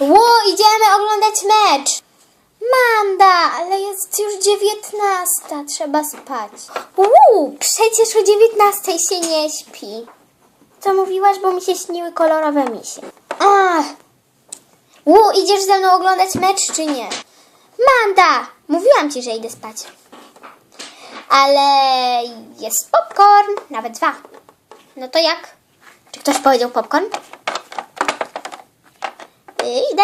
Ło, idziemy oglądać mecz. Manda, ale jest już dziewiętnasta, trzeba spać. Uuu, przecież o dziewiętnastej się nie śpi. Co mówiłaś, bo mi się śniły kolorowe misie. Ach. Ło, idziesz ze mną oglądać mecz, czy nie? Manda, mówiłam ci, że idę spać. Ale jest popcorn, nawet dwa. No to jak? Czy ktoś powiedział popcorn? Idę.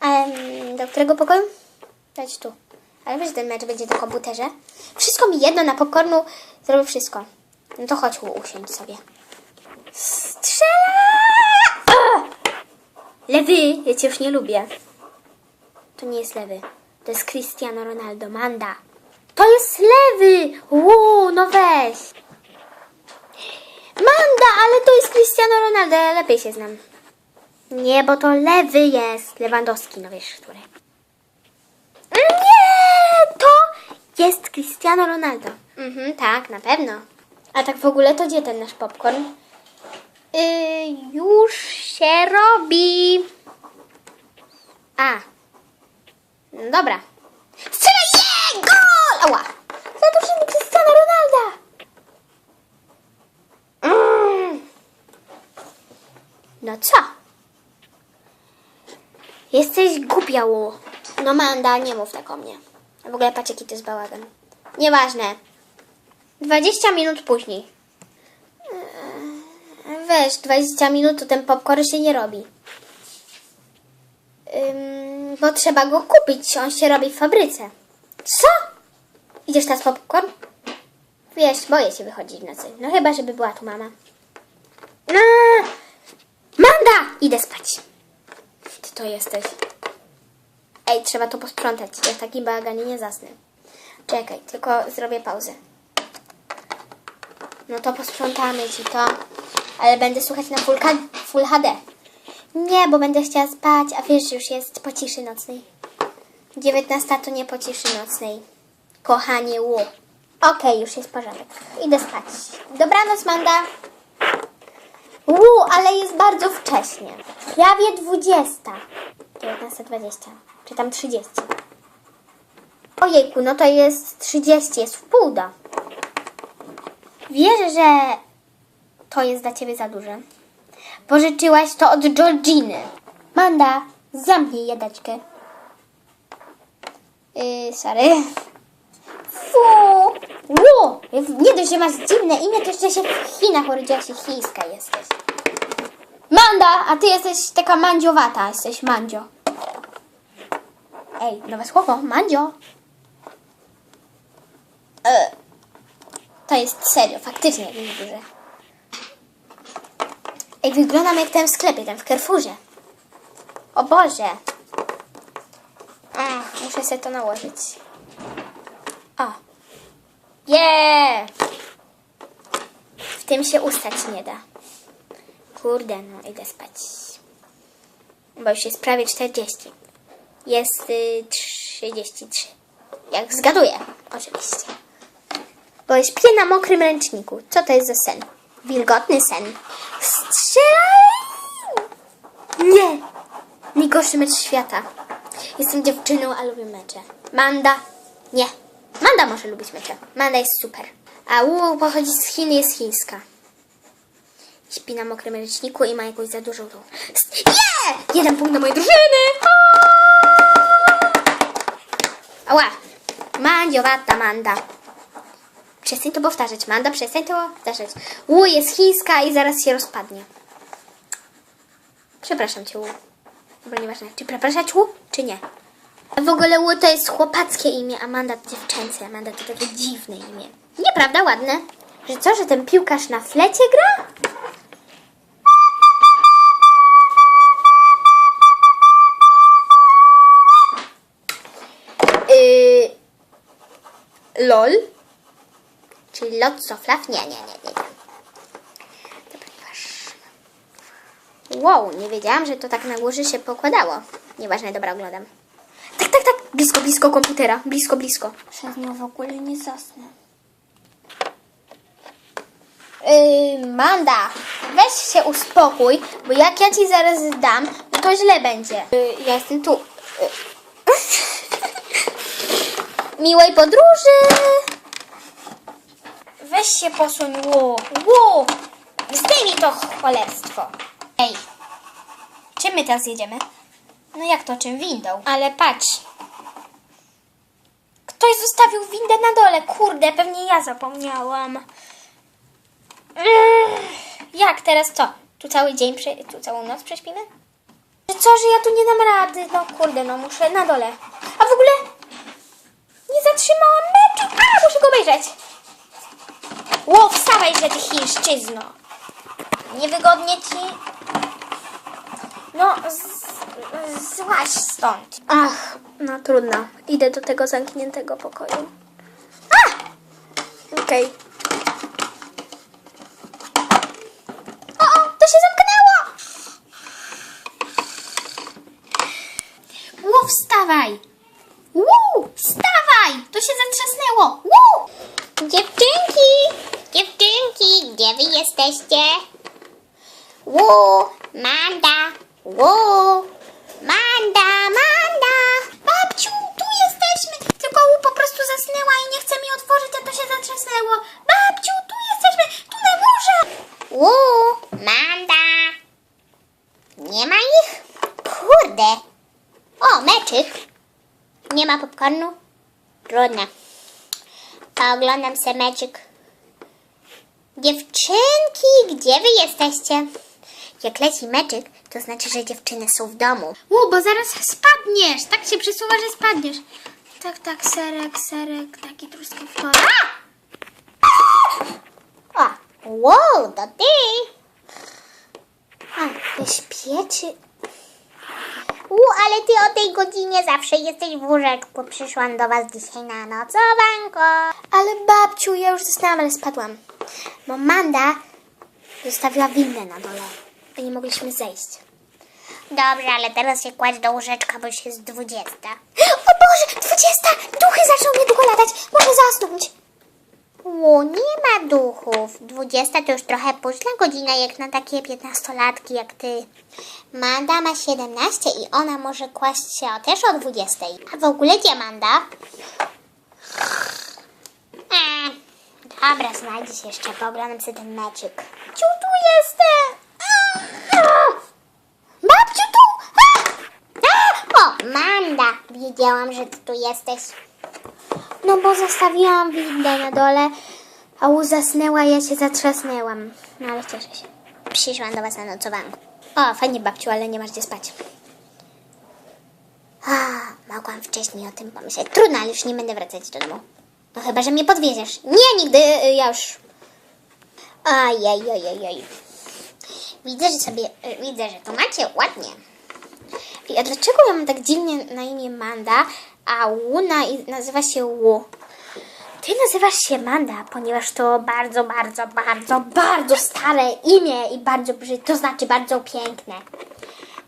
Em, do którego pokoju? Dać tu. Ale wiesz, ten mecz będzie na komputerze. Wszystko mi jedno, na popcornu zrobię wszystko. No to chodź, usiądź sobie. Strzela! Lewy, ja cię już nie lubię. To nie jest lewy. To jest Cristiano Ronaldo, Manda. To jest lewy! Uuu, no weź. Manda, ale to jest Cristiano Ronaldo, ja lepiej się znam. Nie, bo to lewy jest. Lewandowski, no wiesz, który. Nie, to jest Cristiano Ronaldo. Mhm, tak, na pewno. A tak w ogóle to gdzie ten nasz popcorn? Yy, już się robi. A. No dobra. Strzelaj! Nie! Gol! Ała! Zaduszyli Cristiano Ronalda! Mm. No co? Jesteś głupia, Ło. No Manda, nie mów tak o mnie. W ogóle patrz jaki to jest bałagan. Nieważne. 20 minut później. Eee, Weź, 20 minut to ten popcorn się nie robi. Ym, bo trzeba go kupić, on się robi w fabryce. Co? Idziesz teraz po popcorn? Wiesz, boję się wychodzić w nocy. No chyba, żeby była tu mama. No, Manda! Idę spać. To jesteś. Ej, trzeba to posprzątać. Ja w takim bałaganie nie zasnę. Czekaj, tylko zrobię pauzę. No to posprzątamy ci to. Ale będę słuchać na full, full HD. Nie, bo będę chciała spać, a wiesz, już jest po ciszy nocnej. 19 to nie po ciszy nocnej. Kochanie, ło. Okej, już jest porządek. Idę spać. Dobranoc, Manda. Uuu, ale jest bardzo wcześnie. Prawie 20. 19.20. Czy tam 30. Ojejku, no to jest 30, jest w pół do. Wierzę, że to jest dla ciebie za duże. Pożyczyłaś to od Georginy. Manda, zamknij jadaczkę. Yy, sorry. Ło! Nie dość, że masz dziwne imię, to jeszcze się w Chinach urodziłaś chińska jesteś. Manda, a ty jesteś taka mandziowata, jesteś mandzio. Ej, nowe słowo, mandzio. E, to jest serio, faktycznie jakieś duże. Ej, wyglądam jak ten w sklepie, ten w Carrefourze. O Boże. Ach, muszę sobie to nałożyć. Yeah! W tym się ustać nie da. Kurde, no idę spać. Bo już jest prawie 40. Jest y, 33. Jak zgaduję, oczywiście. Bo śpię na mokrym ręczniku. Co to jest za sen? Wilgotny sen. Strzelaj! Nie! Najgorszy mecz świata. Jestem dziewczyną, a lubię mecze. Manda? Nie. Manda może lubić mecze. Manda jest super. A Wu pochodzi z Chin, jest chińska. Śpi na mokrym ręczniku i ma jakąś za dużą tą... Nie! Jeden punkt do mojej drużyny! Ała! Mandziowata Manda. Przestań to powtarzać, Manda, przestań to powtarzać. Wu jest chińska i zaraz się rozpadnie. Przepraszam cię, Wu. Dobra, nieważne. Czy przepraszać Wu, czy nie? W ogóle Wu to jest chłopackie imię, Amanda dziewczęce. Amanda to takie dziwne imię. Nieprawda, ładne? Że co, że ten piłkarz na flecie gra? Yy, LOL? Czyli lots of love? Nie, nie, nie, nie. Wow, nie wiedziałam, że to tak na górze się pokładało. Nieważne, dobra, oglądam. Blisko, blisko komputera. Blisko, blisko. Przez nią w ogóle nie zasnę. Yy, Manda, weź się uspokój, bo jak ja ci zaraz dam, To źle będzie. Y, Ja jestem tu. Y. Miłej podróży! Weź się posuń, ło, ło! Zdejmij to cholerstwo. Ej, czym my teraz jedziemy? No jak to, czym windą? Ale patrz. Ktoś zostawił windę na dole. Kurde, pewnie ja zapomniałam. Jak teraz co? Tu cały dzień, tu całą noc prześpimy? Co, że ja tu nie dam rady? No kurde, no muszę na dole. A w ogóle nie zatrzymałam meczu. A, muszę go obejrzeć. Ło, wstawaj, że ty chińszczyzno. Niewygodnie ci. No, z, złaź stąd. Ach, no trudno. Idę do tego zamkniętego pokoju. A! Okej. O, o, to się zamknęło! Ło, wstawaj! Wu, wstawaj! To się zatrzasnęło! Wu! Dziewczynki! Dziewczynki, gdzie wy jesteście? Wu, Manda! Manda, Manda! Ma popcornu? Trudno. Oglądam se meczyk. Dziewczynki, gdzie wy jesteście? Jak leci meczyk, to znaczy, że dziewczyny są w domu. Wu, bo zaraz spadniesz! Tak się przesuwa, że spadniesz. Tak, tak, serek, serek, taki truskawkowy. O, wow, to ty! A, ty? U, ale ty o tej godzinie zawsze jesteś w łóżeczku. Przyszłam do was dzisiaj na nocowanko. Ale babciu, ja już zasnęłam, ale spadłam. Bo Manda zostawiła windę na dole. I nie mogliśmy zejść. Dobrze, ale teraz się kładź do łóżeczka, bo już jest dwudziesta. O Boże, dwudziesta! Duchy zaczną niedługo latać. Muszę zasnąć. Nie ma duchów. Dwudziesta to już trochę późna godzina, jak na takie piętnastolatki jak ty. Manda ma 17 i ona może kłaść się też o 20. A w ogóle gdzie Manda? A, dobra, znajdziesz jeszcze, pooglądam sobie ten meczyk. Ciu, tu jestem! Babciu, tu! A! A! O, Manda! Wiedziałam, że ty tu jesteś. No bo zostawiłam windę na dole, a Wu zasnęła, ja się zatrzasnęłam. No ale cieszę się. Przyszłam do was na nocowanko. O, fajnie babciu, ale nie masz gdzie spać. A, mogłam wcześniej o tym pomyśleć. Trudno, ale już nie będę wracać do domu. No chyba, że mnie podwieziesz. Nie, nigdy, y, ja już... Ajajajajaj. Widzę, że sobie, y, widzę, że to macie ładnie. A dlaczego ja mam tak dziwnie na imię Manda, a Wu na, nazywa się Wu? Ty nazywasz się Manda, ponieważ to bardzo, bardzo, bardzo, bardzo stare imię i bardzo brzydkie, to znaczy bardzo piękne.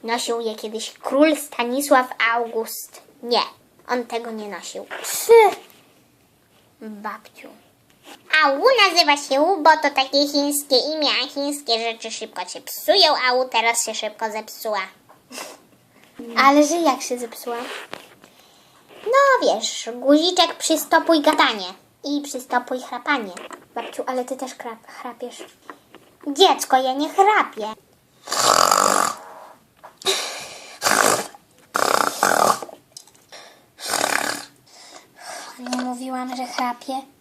Nosił je kiedyś król Stanisław August. Nie, on tego nie nosił. Psy! Babciu. A Wu nazywa się Wu, bo to takie chińskie imię, a chińskie rzeczy szybko się psują, a Wu teraz się szybko zepsuła. Ale że jak się zepsuła? No wiesz, guziczek przystopuj gadanie i przystopuj chrapanie. Babciu, ale ty też krap, chrapiesz. Dziecko, ja nie chrapię. Nie mówiłam, że chrapię.